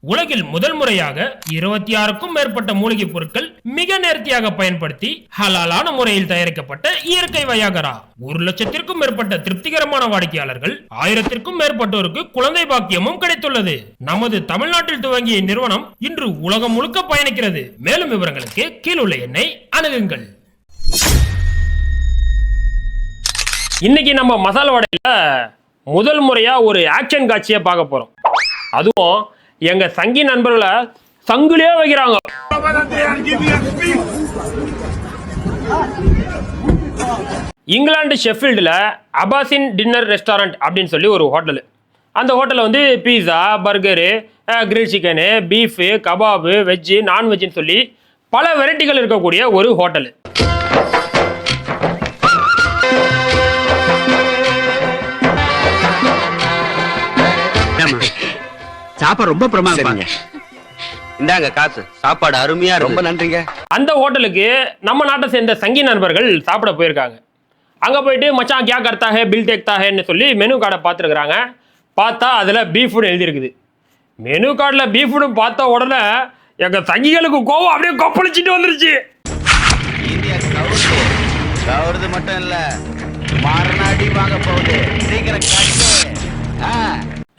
உலகில் முதல் முறையாக இருபத்தி ஆறுக்கும் மேற்பட்ட மூலிகைப் பொருட்கள் மிக நேர்த்தியாக பயன்படுத்தி ஹலாலான முறையில் தயாரிக்கப்பட்ட இயற்கை வயாகரா. ஒரு லட்சத்திற்கும் மேற்பட்ட திருப்திகரமான வாடிக்கையாளர்கள் ஆயிரத்திற்கும் மேற்பட்டோருக்கு குழந்தை பாக்கியமும் கிடைத்துள்ளது. நமது தமிழ்நாட்டில் துவங்கிய நிறுவனம் இன்று உலகம் முழுக்க பயணிக்கிறது. மேலும் விவரங்களுக்கு கீழுள்ள எண்ணை அணுகுங்கள். இன்னைக்கு நம்ம மசாலா வடையில முதல் முறையா ஒரு ஆக்ஷன் காட்சியை பார்க்க போறோம். அதுவும் எங்க சங்கி நண்பர்களை சங்குலயே வைக்கிறாங்க. இங்கிலாந்து ஷெஃபீல்டில் அபாசின் டின்னர் ரெஸ்டாரண்ட் அப்படின்னு சொல்லி ஒரு ஹோட்டலு. அந்த ஹோட்டலில் வந்து pizza burger grill chicken beef kebab veg நான்வெஜ்ஜுன்னு சொல்லி பல வெரைட்டிகள் இருக்கக்கூடிய ஒரு ஹோட்டலு. சாப்பாடு ரொம்ப பிரமாதம். இந்தாங்க காசு. சாப்பாடு அருமையா ரொம்ப நன்றிங்க. அந்த ஹோட்டலுக்கு நம்ம நாட்டை சேர்ந்த சங்கி நண்பர்கள் சாப்பிட போயிருக்காங்க. அங்கே போயிட்டு மச்சான் கியா கர்த்தா ஹே பில் தேக்தா ஹேன்னு சொல்லி மெனு கார்டை பார்த்துருக்குறாங்க. பார்த்தா அதில் பீஃப்னு எழுதியிருக்குது. மெனு கார்டில் பீஃப்னு பார்த்த உடனே எங்கள் சங்கிகளுக்கு கோவம் அப்படியே கொப்பளிச்சிட்டு வந்துருச்சு. மட்டும் இல்ல மறுநாடி வாங்க போகுது. சீக்கிரம்.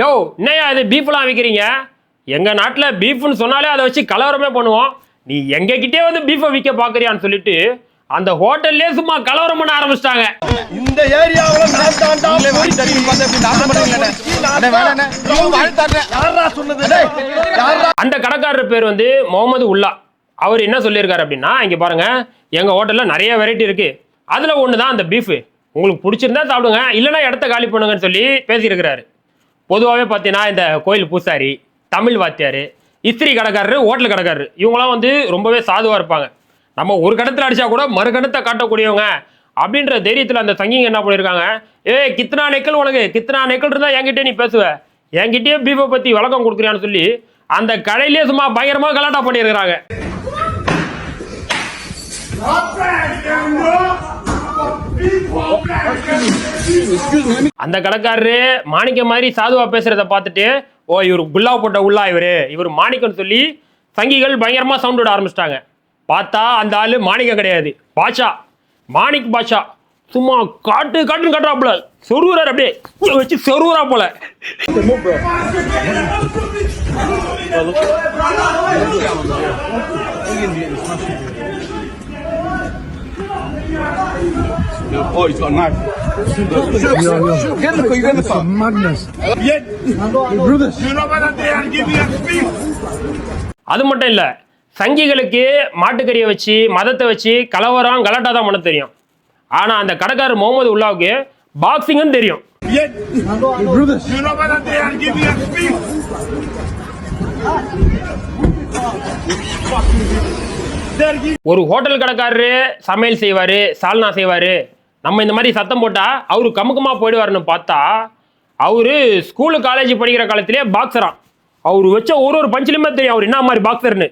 யோ என்னையா இது பீஃப்லாம் விற்கிறீங்க எங்கள் நாட்டில் பீஃப்னு சொன்னாலே அதை வச்சு கலவரமே பண்ணுவோம். நீ எங்ககிட்டே வந்து பீஃபை விற்க பார்க்குறியான்னு சொல்லிட்டு அந்த ஹோட்டல்லே சும்மா கலவரம் பண்ண ஆரம்பிச்சிட்டாங்க. இந்த ஏரியாவுல நான் தாண்டா தண்ணி பார்த்து நாசம் வாழ் சொன்னது? அந்த கடைக்காரர் பேர் வந்து முகமது உல்லா. அவர் என்ன சொல்லியிருக்காரு அப்படின்னா இங்க பாருங்க எங்க ஹோட்டல்ல நிறைய வெரைட்டி இருக்கு. அதுல ஒன்று தான் அந்த பீஃப். உங்களுக்கு பிடிச்சிருந்தா சாப்பிடுங்க இல்லைன்னா இடத்த காலி பண்ணுங்கன்னு சொல்லி பேசியிருக்கிறாரு. பொதுவாகவே பார்த்தீங்கன்னா இந்த கோயில் பூசாரி தமிழ் வாத்தியார் இஸ்திரி கடைக்காரரு ஹோட்டல் கடைக்காரரு இவங்களாம் வந்து ரொம்பவே சாதுவாக இருப்பாங்க. நம்ம ஒரு கடத்தில் அடித்தா கூட மறு கணத்தை காட்டக்கூடியவங்க அப்படின்ற தைரியத்தில் அந்த சங்கிங்க என்ன பண்ணியிருக்காங்க ஏய் கித்தனா நெக்கல் உனக்கு கித்தனா நெக்கல் இருந்தால் என்கிட்டயே நீ பேசுவ. என்கிட்டயே பீஃபை பற்றி விளக்கம் கொடுக்குறியான்னு சொல்லி அந்த கடையிலே சும்மா பயங்கரமாக கலாட்டா பண்ணியிருக்கிறாங்க அந்த கடைக்காரரு மாணிக்க மாதிரி சாதுவா பேசுறத பார்த்துட்டு ஓ இவர் குல்லா போட்ட உள்ளா இவரு. இவர் மாணிக்கம்னு சொல்லி சங்கிகள் பயங்கரமா சவுண்ட் விட ஆரம்பிச்சிட்டாங்க. பார்த்தா அந்த ஆளு மாணிக்கம் கிடையாது. பாஷா மாணிக் பாஷா சும்மா காட்டு காட்டுன்னு காட்டுறாப்புல சொருவுறாரு அப்படியே. வச்சு சொருவுறா போல. Oh, he's got a knife. Get the get the car. Madness. Yeah. Brothers. You know what they are giving us beef. அது மட்டும் இல்ல சங்கிகளுக்கு மாட்டுக்கறியை வச்சு மதத்தை வச்சு கலவரம் கலாட்டா தான் பண்ண தெரியும் ஆனா அந்த கடைக்காரர் முகமது உல்லாவுக்கு பாக்ஸிங்கும் தெரியும் Yeah. Brothers. You know what they are giving us beef. They are giving ஒரு ஹோட்டல் கடைக்காரரு சமையல் செய்வாரு சால்னா செய்வாரு நம்ம இந்த மாதிரி சத்தம் போட்டா அவரு கமுக்கமா போயிடுவாருன்னு பார்த்தா அவரு ஸ்கூலு காலேஜ் படிக்கிற காலத்திலே பாக்ஸராம் அவர் வச்ச ஒரு ஒரு பஞ்சிலுமே தெரியும். அவர் என்ன மாதிரி பாக்ஸர்னு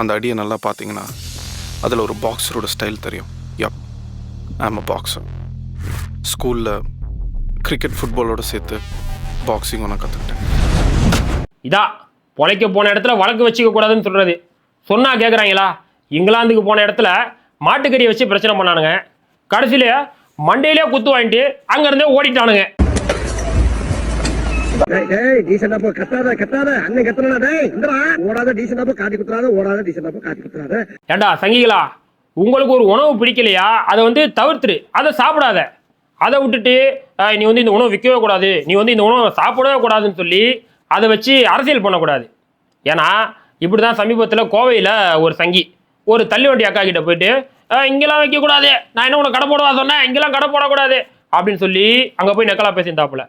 அந்த அடியை நல்லா பார்த்தீங்கன்னா அதில் ஒரு பாக்ஸரோட ஸ்டைல் தெரியும். யப் ஐம் அ பாக்ஸர் ஸ்கூலில் கிரிக்கெட் ஃபுட்பாலோட சேர்த்து பாக்ஸிங்கும் நான் கற்றுக்கிட்டேன் இதா பொழைக்க போன இடத்துல வழக்கு வச்சுக்க கூடாதுன்னு சொல்றது. சொன்னா கேட்குறாங்களா இங்கிலாந்துக்கு போன இடத்துல மாட்டுக்கறியை வச்சு பிரச்சனை பண்ணானுங்க. கடைசியில மண்டையிலே குத்து வாங்கிட்டு அங்கேருந்தே ஓடிட்டானுங்க ஆ போ, கத்தாத, கத்தாத. அண்ணன் இந்தடா. ஓடாத, ஆ போ, காட்டி குத்துறாத, ஓடாத, ஆ போ, காட்டி குத்துறாத. ஏண்டா சங்கிகளா உங்களுக்கு ஒரு உணவு பிடிக்கலையா அதை வந்து தவிர்த்துரு அதை சாப்பிடாத அதை விட்டுட்டு "அஹ், நீ வந்து இந்த உணவு விற்கவே கூடாது நீ வந்து இந்த உணவை சாப்பிடவே கூடாதுன்னு சொல்லி அதை வச்சு அரசியல் பண்ணக்கூடாது ஏன்னா இப்படி தான் சமீபத்தில் கோவையில் ஒரு சங்கி ஒரு தள்ளி வண்டி அக்கா கிட்ட போயிட்டு "அஹ், இங்கெல்லாம் வைக்கக்கூடாது. நான் என்ன உனக்கு கடை போடவா சொன்னேன்? இங்கெல்லாம் கடை போடக்கூடாது. அப்படின்னு சொல்லி அங்கே போய் நக்கலா பேசியிருந்தாப்புல.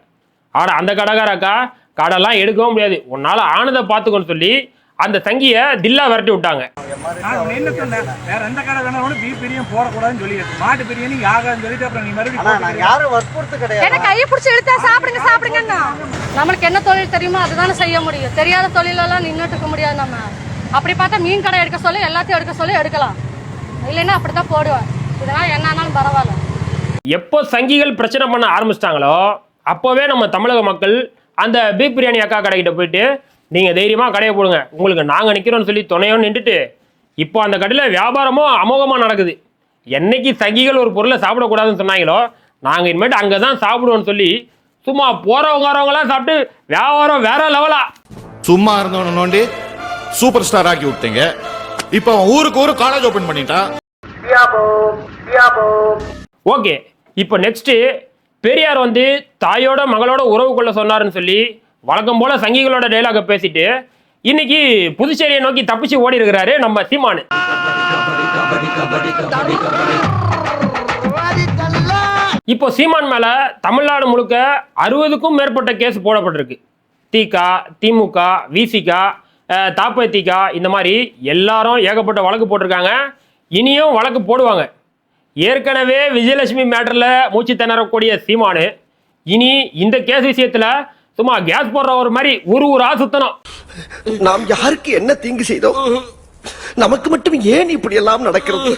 ஆனால் அந்த கடைக்கார அக்கா கடைலாம் எடுக்கவும் முடியாது. உன்னால் ஆனதை பார்த்துக்கோன்னு சொல்லி அந்த சங்கியை தில்லா விரட்டி விட்டாங்க. என்ன சொன்னேன்? வேற எந்த கடை வேணாலும் போடக்கூடாதுன்னு சொல்லி மாட்டு பிரியாணி ஆகாதுன்னு சொல்லிட்டு அப்புறம் நீ மறுபடியும் என்ன கையை பிடிச்சி இழுத்தா சாப்பிடுங்க சாப்பிடுங்கன்னா நம்மளுக்கு என்ன தொழில் தெரியுமோ அதுதானே செய்ய முடியும். தெரியாத தொழிலெல்லாம் நின்றுட்டு இருக்க முடியாது நம்ம. அப்படி பார்த்தா மீன் கடை எடுக்க சொல்லி எல்லாத்தையும் எடுக்க சொல்லி எடுக்கலாம். இல்லைன்னா அப்படித்தான் போடுவேன். இதெல்லாம் என்ன ஆனாலும் பரவாயில்ல. எப்போ சங்கிகள் பிரச்சனை பண்ண ஆரம்பிச்சிட்டாங்களோ அப்போவே நம்ம தமிழக மக்கள் அந்த பீப் பிரியாணி அக்கா கடைக்கிட்ட போயிட்டு நீங்கள் தைரியமாக கடையை போடுங்க. உங்களுக்கு நாங்கள் நிற்கிறோம்னு சொல்லி துணையோன்னு நின்றுட்டு இப்போ அந்த கடையில் வியாபாரமும் அமோகமாக நடக்குது. என்னைக்கு சங்கிகள் ஒரு பொருளை சாப்பிடக்கூடாதுன்னு சொன்னாங்களோ நாங்கள் இனிமேட்டு அங்கே தான் சாப்பிடுவோம்னு சொல்லி சும்மா போகிறவங்க வரவங்களாம் சாப்பிட்டு வியாபாரம் வேற லெவலா சும்மா இருந்தவன நோண்டி சூப்பர் ஸ்டார் ஆக்கி விட்டீங்க. இப்போ அவன் ஊருக்கு ஊரு காலேஜ் ஓபன் பண்ணிட்டான் ஓகே இப்போ நெக்ஸ்ட்டு பெரியார் வந்து தாயோட மகளோட உறவு கொள்ள சொன்னாருன்னு சொல்லி வழக்கம் போல சங்கிகளோட டைலாக பேசிட்டு இன்னைக்கு புதுச்சேரியை நோக்கி தப்பிச்சு ஓடி இருக்கிறாரு நம்ம சீமானு. இப்போ சீமான் மேல தமிழ்நாடு முழுக்க அறுபதுக்கும் மேற்பட்ட கேஸ் போடப்பட்டிருக்கு. திக திமுக விசிகா தாப்பை திக இந்த மாதிரி எல்லாரும் ஏகப்பட்ட வழக்கு போட்டிருக்காங்க. இனியும் வழக்கு போடுவாங்க. ஏற்கனவே விஜயலட்சுமி மேட்டரில் மூச்சு திணறக்கூடிய சீமானு இனி இந்த கேஸ் விஷயத்தில் சும்மா கேஸ் போடுற ஒரு மாதிரி ஒரு ஊரா சுத்தணும். நாம் யாருக்கு என்ன தீங்கு செய்தோம் நமக்கு மட்டும் ஏன் இப்படி எல்லாம் நடக்கிறது?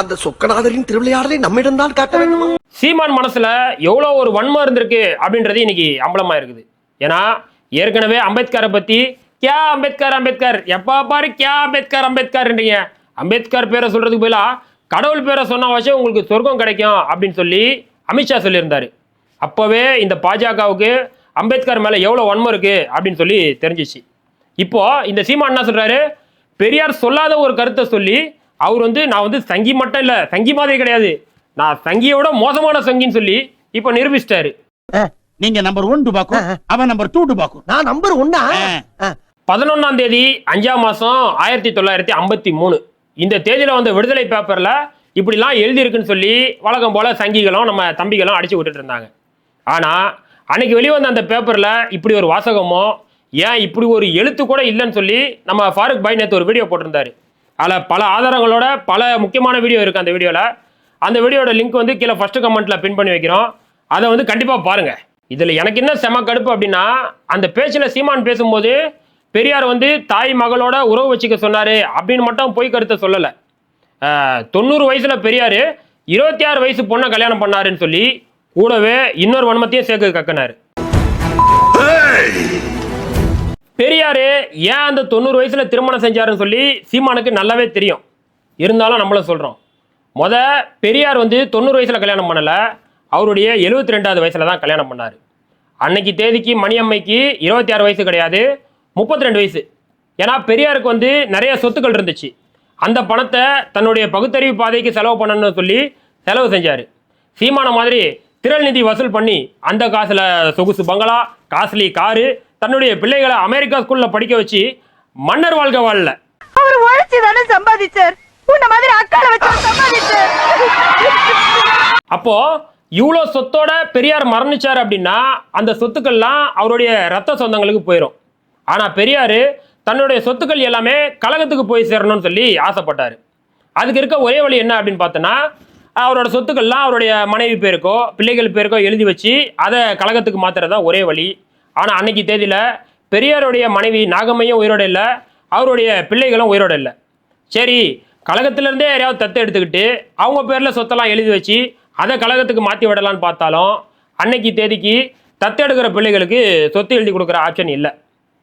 அந்த சொக்கநாதரின் திருவிளையாடலை நம்மிடம் தான் காட்ட வேண்டுமா? சீமான் மனசுல எவ்வளோ ஒரு வன்மம் இருந்திருக்கு அப்படின்றது இன்னைக்கு அம்பலமா இருக்குது ஏன்னா ஏற்கனவே அம்பேத்கரை பத்தி கியா அம்பேத்கர் அம்பேத்கர்? எப்போ பாரு கியா அம்பேத்கர் அம்பேத்கர்ன்றீங்க. அம்பேத்கர் பேரை சொல்றதுக்கு பதிலா கடவுள் பேரை சொன்ன வச்சு உங்களுக்கு சொர்க்கம் கிடைக்கும் அப்படின்னு சொல்லி அமித்ஷா சொல்லியிருந்தாரு. அப்போவே இந்த பாஜகவுக்கு அம்பேத்கர் மேலே எவ்வளோ வன்மம் இருக்கு அப்படின்னு சொல்லி தெரிஞ்சிச்சு. இப்போ இந்த சீமான் என்ன சொல்றாரு? பெரியார் சொல்லாத ஒரு கருத்தை சொல்லி அவர் வந்து நான் வந்து சங்கி மட்டும் இல்லை சங்கி மாதிரி கிடையாது. நான் சங்கியோட மோசமான சங்கின்னு சொல்லி இப்போ நிரூபிச்சிட்டாரு. நீங்க நம்பர் ஒன் டுபாக்கும் அவன் நம்பர் டூ டுபாக்கும் நான் நம்பர் ஒன்னா பதினொன்றாம் தேதி அஞ்சாம் மாதம் ஆயிரத்தி தொள்ளாயிரத்தி ஐம்பத்தி மூணு. இந்த தேதியில் வந்த விடுதலை பேப்பரில் இப்படிலாம் எழுதியிருக்குன்னு சொல்லி வழக்கம் போல் சங்கிகளும் நம்ம தம்பிகளும் அடித்து விட்டுட்டு இருந்தாங்க. ஆனால் அன்னைக்கு வெளிவந்த அந்த பேப்பரில் இப்படி ஒரு வாசகமோ ஏன் இப்படி ஒரு எழுத்து கூட இல்லைன்னு சொல்லி நம்ம ஃபாரூக் பாய் நேற்று ஒரு வீடியோ போட்டிருந்தாரு. அதில் பல ஆதாரங்களோட பல முக்கியமான வீடியோ இருக்குது அந்த வீடியோவில் அந்த வீடியோட லிங்க் வந்து கீழே ஃபஸ்ட்டு கமெண்ட்டில் பின் பண்ணி வைக்கிறோம். அதை வந்து கண்டிப்பாக பாருங்கள் இதில் எனக்கு என்ன செம கடுப்பு அப்படின்னா அந்த பேச்சில் சீமான் பேசும்போது பெரியார் வந்து தாய் மகளோட உறவு வச்சுக்க சொன்னார் அப்படின்னு மட்டும் போய் கருத்தை சொல்லலை. தொண்ணூறு வயசில் பெரியார் இருபத்தி ஆறு வயசு பொண்ணை கல்யாணம் பண்ணாருன்னு சொல்லி கூடவே இன்னொரு வன்மத்தையும் சேர்க்க கக்கினார். பெரியார் ஏன் அந்த தொண்ணூறு வயசில் திருமணம் செஞ்சாருன்னு சொல்லி சீமானுக்கு நல்லாவே தெரியும். இருந்தாலும் நம்மளும் சொல்கிறோம் முத பெரியார் வந்து தொண்ணூறு வயசில் கல்யாணம் பண்ணலை. அவருடைய எழுபத்தி ரெண்டாவது வயசில் தான் கல்யாணம் பண்ணார். அன்னைக்கு தேதிக்கு மணியம்மைக்கு இருபத்தி ஆறு வயசு கிடையாது. முப்பத்தி ரெண்டு வயசு. ஏன்னா பெரியாருக்கு வந்து நிறைய சொத்துக்கள் இருந்துச்சு. அந்த பணத்தை தன்னுடைய பகுத்தறிவு பாதைக்கு செலவு பண்ணணும்னு சொல்லி செலவு செஞ்சார். சீமான மாதிரி திரள் நிதி வசூல் பண்ணி அந்த காசில் சொகுசு பங்களா காஸ்ட்லி காரு தன்னுடைய பிள்ளைகளை அமெரிக்கா ஸ்கூலில் படிக்க வச்சு மன்னர் வாழ்க்கை வாழல. அவர் உழைச்சி தானே சம்பாதிச்சார். உன்ன மாதிரி அக்கால வச்சு சம்பாதிச்சார். அப்போ இவ்வளோ சொத்தோட பெரியார் மரணிச்சார் அப்படின்னா அந்த சொத்துக்கள்லாம் அவருடைய ரத்த சொந்தங்களுக்கு போயிடும் ஆனால் பெரியார் தன்னுடைய சொத்துக்கள் எல்லாமே கழகத்துக்கு போய் சேரணும்னு சொல்லி ஆசைப்பட்டார். அதுக்கு இருக்க ஒரே வழி என்ன அப்படின்னு பார்த்தோன்னா அவரோட சொத்துக்கள்லாம் அவருடைய மனைவி பேருக்கோ பிள்ளைகள் பேருக்கோ எழுதி வச்சு அதை கழகத்துக்கு மாத்துறது தான் ஒரே வழி. ஆனால் அன்னைக்கு தேதியில் பெரியாருடைய மனைவி நாகம்மையும் உயிரோட இல்லை அவருடைய பிள்ளைகளும் உயிரோட இல்லை. சரி கழகத்திலேருந்தே யாரையாவது தத்து எடுத்துக்கிட்டு அவங்க பேரில் சொத்தெல்லாம் எழுதி வச்சு அதை கழகத்துக்கு மாற்றி விடலான்னு பார்த்தாலும் அன்னைக்கு தேதிக்கு தத்தெடுக்கிற பிள்ளைகளுக்கு சொத்து எழுதி கொடுக்குற ஆப்ஷன் இல்லை.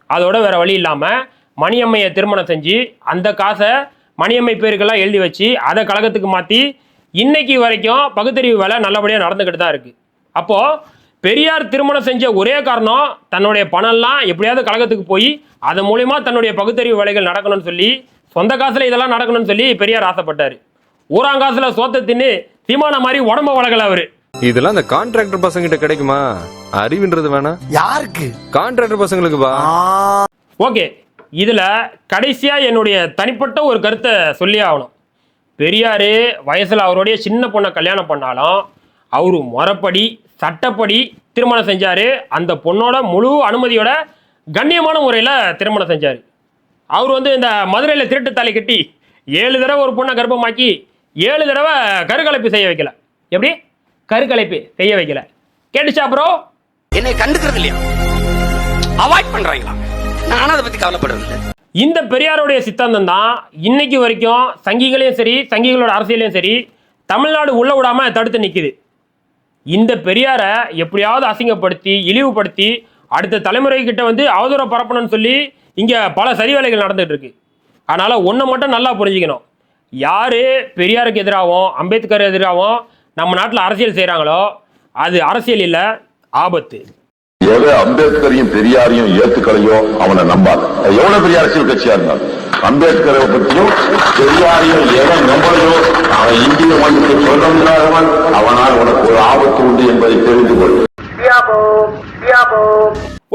அதோட வேறு வழி இல்லாமல் மணியம்மையை திருமணம் செஞ்சு அந்த காசை மணியம்மை பேருக்கெல்லாம் எழுதி வச்சு அதை கழகத்துக்கு மாற்றி இன்னைக்கு வரைக்கும் பகுத்தறிவு வேலை நல்லபடியாக நடந்துக்கிட்டு தான் இருக்குது அப்போது பெரியார் திருமணம் செஞ்ச ஒரே காரணம் தன்னுடைய பணம்லாம் எப்படியாவது கழகத்துக்கு போய் அதன் மூலிமா தன்னுடைய பகுத்தறிவு வேலைகள் நடக்கணும்னு சொல்லி சொந்த காசில் இதெல்லாம் நடக்கணும்னு சொல்லி பெரியார் ஆசைப்பட்டார். ஊராங்காசில் சோத்தை தின்னு சீமான மாதிரி உடம்ப வளர்க்கல அவர். இதெல்லாம் அந்த கான்ட்ராக்டர் பசங்க கிட்ட கிடைக்குமா? அறிவுன்றது வேணா. யாருக்கு? கான்ட்ராக்டர் பசங்களுக்கு பா ஓகே இதுல கடைசியா என்னுடைய தனிப்பட்ட ஒரு கருத்தை சொல்லி ஆகணும். பெரியார் வயசுல அவருடைய சின்ன பொண்ணை கல்யாணம் பண்ணாலும் அவரு முறைப்படி சட்டப்படி திருமணம் செஞ்சாரு. அந்த பொண்ணோட முழு அனுமதியோட கண்ணியமான முறையில் திருமணம் செஞ்சார். அவர் வந்து இந்த மதுரையில் திருட்டு தாலி கட்டி ஏழு தடவை ஒரு பொண்ணை கர்ப்பமாக்கி ஏழு தடவை கருக்கலைப்பு செய்ய வைக்கல. எப்படி? கருக்கலைப்பு செய்ய வைக்கல. கேட்டுச்சா ப்ரோ என்னை கண்டுக்கிறது இல்லையா? அவாய்ட் பண்றாங்களா? நானும் அதை பத்தி கவலைப்படுறது இந்த பெரியாருடைய சித்தாந்தம் தான் இன்னைக்கு வரைக்கும் சங்கிகளையும் சரி சங்கிகளோட அரசியலையும் சரி தமிழ்நாடு உள்ள விடாம தடுத்து நிற்குது இந்த பெரியாரை எப்படியாவது அசிங்கப்படுத்தி இழிவுபடுத்தி அடுத்த தலைமுறை கிட்ட வந்து அவதூற பரப்பணும்னு சொல்லி இங்கே பல சரி வேலைகள் நடந்துட்டு இருக்கு. அதனால் ஒன்றை மட்டும் நல்லா புரிஞ்சுக்கணும். யார் பெரியாருக்கு எதிராகவும் அம்பேத்கர் எதிராகவும் நம்ம நாட்டில் அரசியல் செய்கிறாங்களோ அது அரசியல் இல்லை ஆபத்து. எவன் அம்பேத்கரையும் பெரியாரையும் ஏத்துக்கலையோ அவனை நம்பாத. அது எவ்வளவு பெரிய அரசியல் கட்சியா இருந்தாலும். அம்பேத்கரை பற்றியும் பெரியாரையும் எவன் நம்பலையோ அவன் இந்திய மண்ணுக்கு சொந்தமில்லாதவன் அவனால் உனக்கு ஒரு ஆபத்து உண்டு என்பதை தெரிந்து கொள்.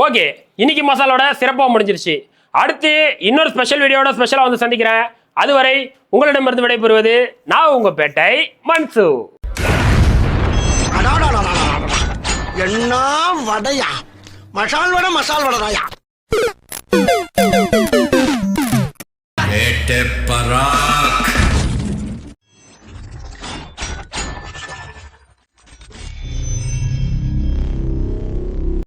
ஓகே இன்னைக்கு மசாலோட சிறப்பாக முடிஞ்சிருச்சு. அடுத்து இன்னொரு ஸ்பெஷல் வீடியோட ஸ்பெஷலாக வந்து சந்திக்கிறேன். அதுவரை உங்களிடமிருந்து விடைபெறுவது நான் உங்க பேட்டை மன்சு. என்ன வடையா? மசால் வடை மசால் வடைதாயா பராக்